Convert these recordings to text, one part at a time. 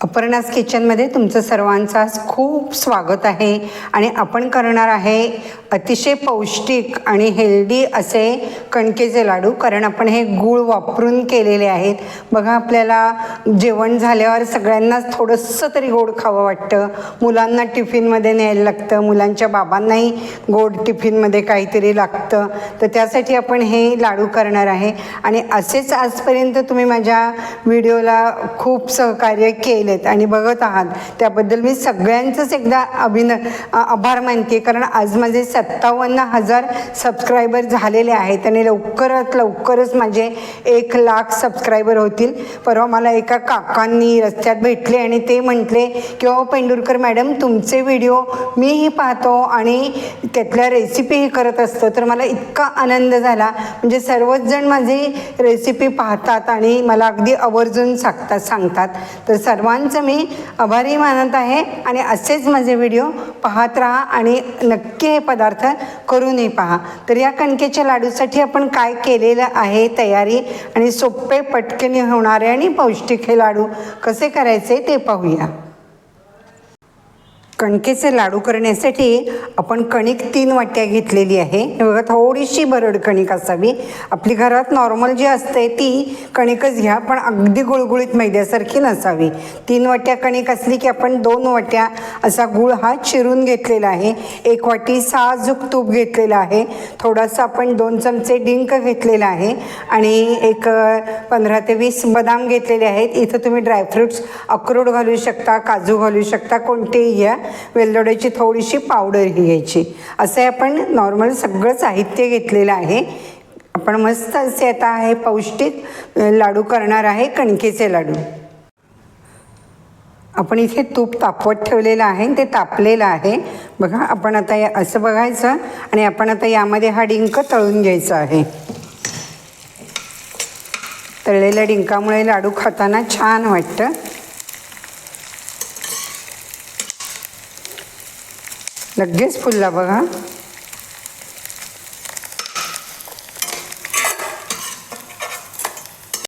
अपर्णास किचनमध्ये तुमचं सर्वांचं आज खूप स्वागत आहे. आणि आपण करणार आहे अतिशय पौष्टिक आणि हेल्दी असे कणकेचे लाडू कारण आपण हे गूळ वापरून केलेले आहेत. बघा आपल्याला जेवण झाल्यावर सगळ्यांनाच थोडंसं तरी गोड खावं वाटतं. मुलांना टिफिनमध्ये न्यायला लागतं मुलांच्या बाबांनाही गोड टिफिनमध्ये काहीतरी लागतं. तर त्यासाठी आपण हे लाडू करणार आहे. आणि असेच आजपर्यंत तुम्ही माझ्या व्हिडिओला खूप सहकार्य केलेत आणि बघत आहात. त्याबद्दल मी सगळ्यांचंच एकदा अभिन आभार मानते. कारण आज माझे सत्तावन्न हजार सबस्क्रायबर झालेले आहेत आणि लवकरात लवकरच माझे एक लाख सबस्क्रायबर होतील. परवा मला एका काकांनी रस्त्यात भेटले आणि ते म्हटले की "अहो पेंडुरकर मॅडम तुमचे व्हिडिओ मीही पाहतो आणि त्यातल्या रेसिपीही करत असतो. तर मला इतका आनंद झाला. म्हणजे सर्वच जण माझी रेसिपी पाहतात आणि मला अगदी आवर्जून सांगतात सांगतात. तर सर्वांचं मी आभारी मानत आहे आणि असेच माझे व्हिडिओ पाहत राहा आणि नक्की हे पदार्थ करूनही पहा. तर या कणकेच्या लाडूसाठी आपण काय केलेलं आहे तयारी आणि सोपे पटकन होणारे आणि पौष्टिक हे लाडू कसे करायचे ते पाहूया. कणकेचे लाडू करण्यासाठी आपण कणिक तीन वाट्या घेतलेली आहे. हे बघा थोडीशी बरड कणिक असावी. आपली घरात नॉर्मल जी असते ती कणिकच घ्या पण अगदी गुळगुळीत मैद्यासारखी नसावी. तीन वाट्या कणिक असली की आपण दोन वाट्या असा गुळ हा चिरून घेतलेला आहे. एक वाटी साजूक तूप घेतलेला आहे. थोडासा आपण दोन चमचे डिंक घेतलेला आहे. आणि एक पंधरा ते वीस बदाम घेतलेले आहेत. इथं तुम्ही ड्रायफ्रुट्स अक्रोड घालू शकता काजू घालू शकता कोणतेही घ्या. वेलदोड्याची थोडीशी पावडर ही घ्यायची. असं आपण नॉर्मल सगळं साहित्य घेतलेलं आहे. आपण मस्त असे आता आहे पौष्टिक लाडू करणार आहे कणकेचे लाडू. आपण इथे तूप तापवत ठेवलेलं आहे आणि ते तापलेलं आहे. बघा आपण आता या असं बघायचं आणि आपण आता यामध्ये हा डिंक तळून घ्यायचा आहे. तळलेल्या डिंकामुळे लाडू खाताना छान वाटतं. लगेच फुलला बघा.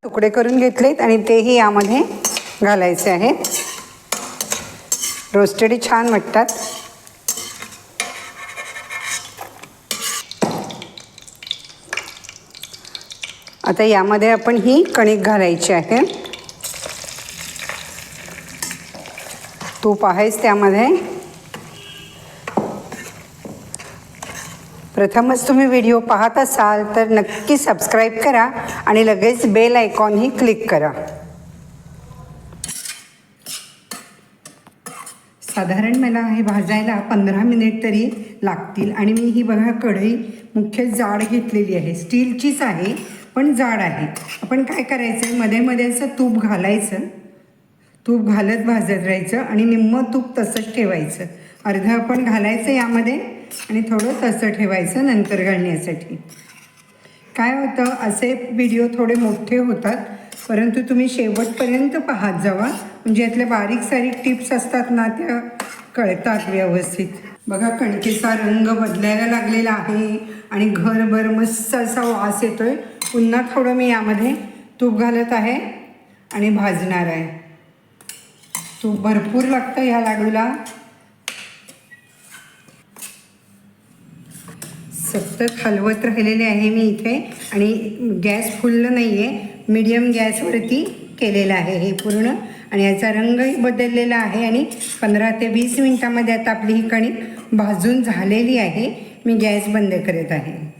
तुकडे करून घेतलेत आणि तेही यामध्ये घालायचे आहेत. रोस्टेडी छान वाटतात. आता यामध्ये आपण ही कणिक घालायची आहे. तूप आहेच त्यामध्ये. प्रथमच तुम्ही व्हिडिओ पाहत असाल तर नक्की सबस्क्राईब करा आणि लगेच बेल आयकॉनही क्लिक करा. साधारण मला हे भाजायला पंधरा मिनिट तरी लागतील आणि मी ही बघा कढई मुख्य जाड घेतलेली आहे. स्टीलचीच आहे पण जाड आहे. आपण काय करायचं आहे मध्ये मध्ये असं तूप घालायचं. तूप घालत भाजत राहायचं आणि निम्मं तूप तसंच ठेवायचं. अर्धं आपण घालायचं यामध्ये. आणि थोडं तसं ठेवायचं नंतर घालण्यासाठी. काय होतं असे व्हिडिओ थोडे मोठे होतात परंतु तुम्ही शेवटपर्यंत पाहत जावा. म्हणजे यातल्या बारीक सारीक टिप्स असतात ना त्या कळतात व्यवस्थित. बघा कणकेचा रंग बदलायला लागलेला आहे आणि घरभर मस्त असा वास येतोय. पुन्हा थोडं मी यामध्ये तूप घालत आहे आणि भाजणार आहे. तूप भरपूर लागतं ह्या लाडूला. सतत हलवत राहिलेले आहे मी इथे. आणि गॅस फुल्ल नाही आहे मिडियम गॅसवरती केलेलं आहे हे पूर्ण. आणि याचा रंगही बदललेला आहे आणि पंधरा ते वीस मिनटामध्ये आता आपली ही कणिक भाजून झालेली आहे. मी गॅस बंद करत आहे.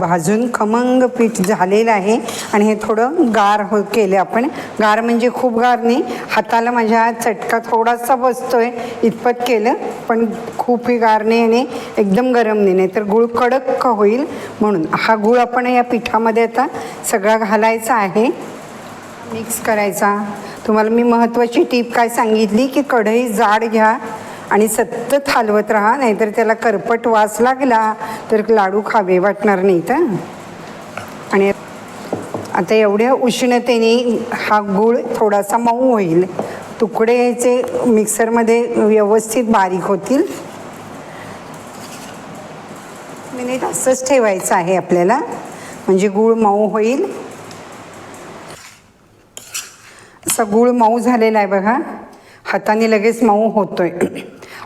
भाजून खमंग पीठ झालेलं आहे. आणि हे थोडं गार हो केलं आपण. गार म्हणजे खूप गार नाही. हाताला माझ्या चटका थोडासा बसतोय. इतपत केलं पण खूपही गार नाही आणि एकदम गरम नाही. नाही तर गुळ कडक होईल म्हणून. हा गुळ आपण या पिठामध्ये आता सगळा घालायचा आहे. मिक्स करायचा. तुम्हाला मी महत्त्वाची टीप काय सांगितली की कढई जाड घ्या. आणि सतत हलवत राहा नाहीतर त्याला करपट वास लागला तर लाडू खावे वाटणार नाही तर आणि आता एवढ्या उष्णतेने हा गूळ थोडासा मऊ होईल. तुकडे ह्याचे मिक्सरमध्ये व्यवस्थित बारीक होतील. मिनिट असंच ठेवायचं आहे आपल्याला म्हणजे गूळ मऊ होईल. असा गूळ मऊ झालेला आहे बघा. हाताने लगेच मऊ होतोय.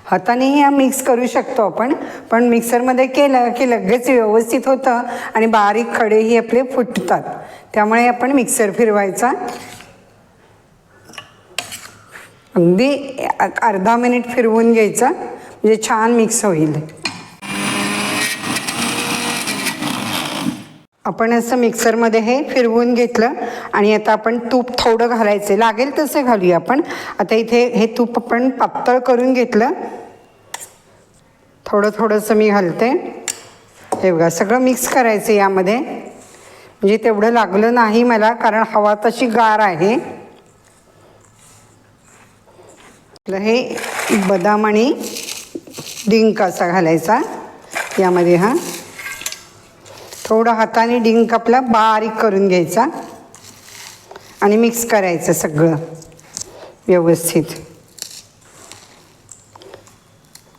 हातानेही हा मिक्स करू शकतो आपण. पण मिक्सरमध्ये केलं की लगेच व्यवस्थित होतं आणि बारीक खडेही आपले फुटतात. त्यामुळे आपण मिक्सर फिरवायचा. अगदी अर्धा मिनिट फिरवून घ्यायचा. म्हणजे छान मिक्स होईल. आपण असं मिक्सरमध्ये हे फिरवून घेतलं आणि आता आपण तूप थोडं घालायचं. लागेल तसं घालूया आपण. आता इथे हे तूप आपण पातळ करून घेतलं. थोडं थोडंसं मी घालते. हे बघा सगळं मिक्स करायचं यामध्ये. म्हणजे तेवढं लागलं नाही मला कारण हवा तशी गार आहे. आपलं हे बदाम आणि डिंक असा घालायचा. यामध्ये हा. थोडं हाताने डिंक आपला बारीक करून घ्यायचा. आणि मिक्स करायचं सगळं. व्यवस्थित.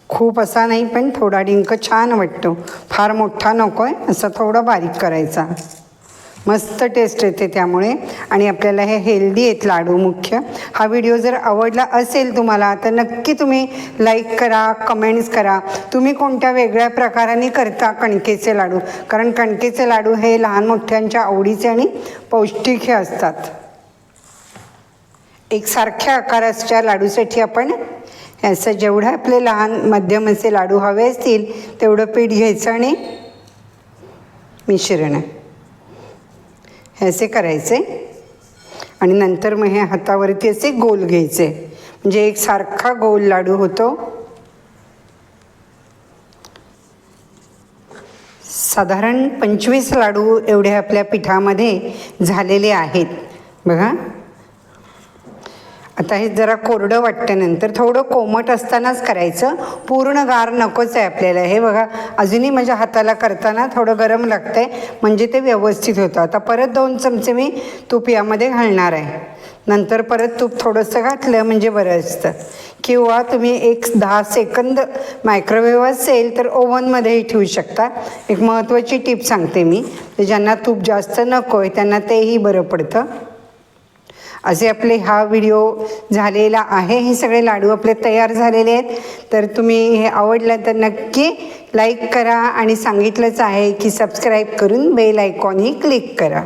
खूप असा नाही पण थोडा डिंक छान वाटतो. फार मोठा नको आहे असा थोडा बारीक करायचा. मस्त टेस्ट येते त्यामुळे. आणि आपल्याला हे हेल्दी आहेत लाडू मुख्य. हा व्हिडिओ जर आवडला असेल तुम्हाला तर नक्की तुम्ही लाईक करा कमेंट्स करा. तुम्ही कोणत्या वेगळ्या प्रकाराने करता कणकेचे लाडू? कारण कणकेचे लाडू हे लहान मोठ्यांच्या आवडीचे आणि पौष्टिक हे असतात. एक सारख्या आकाराच्या लाडूसाठी आपण असं जेवढं आपले लहान मध्यम असे लाडू हवे असतील तेवढं पीठ घ्यायचं आणि मिश्रण हे असे करायचे. आणि नंतर मग हे हातावरती असे गोल घ्यायचे. म्हणजे एक सारखा गोल लाडू होतो. साधारण पंचवीस लाडू एवढे आपल्या पिठामध्ये झालेले आहेत. बघा. आता हे जरा कोरडं वाटतं नंतर. थोडं कोमट असतानाच करायचं. पूर्ण गार नकोच आहे आपल्याला. हे बघा अजूनही माझ्या हाताला करताना थोडं गरम लागतं आहे म्हणजे ते व्यवस्थित होतं. आता परत दोन चमचे मी तूप यामध्ये घालणार आहे. नंतर परत तूप थोडंसं घातलं म्हणजे बरं असतं. किंवा तुम्ही एक दहा सेकंद मायक्रोवेव्ह असेल तर ओव्हनमध्येही ठेवू शकता. एक महत्त्वाची टीप सांगते मी. ज्यांना तूप जास्त नको आहे त्यांना तेही बरं पडतं. असे आपले हा व्हिडिओ झालेला आहे. हे सगळे लाडू आपले तयार झालेले आहेत. तर तुम्ही हे आवडलं तर नक्की लाईक करा आणि सांगितलंच आहे की सबस्क्राईब करून बेल आयकॉनही क्लिक करा.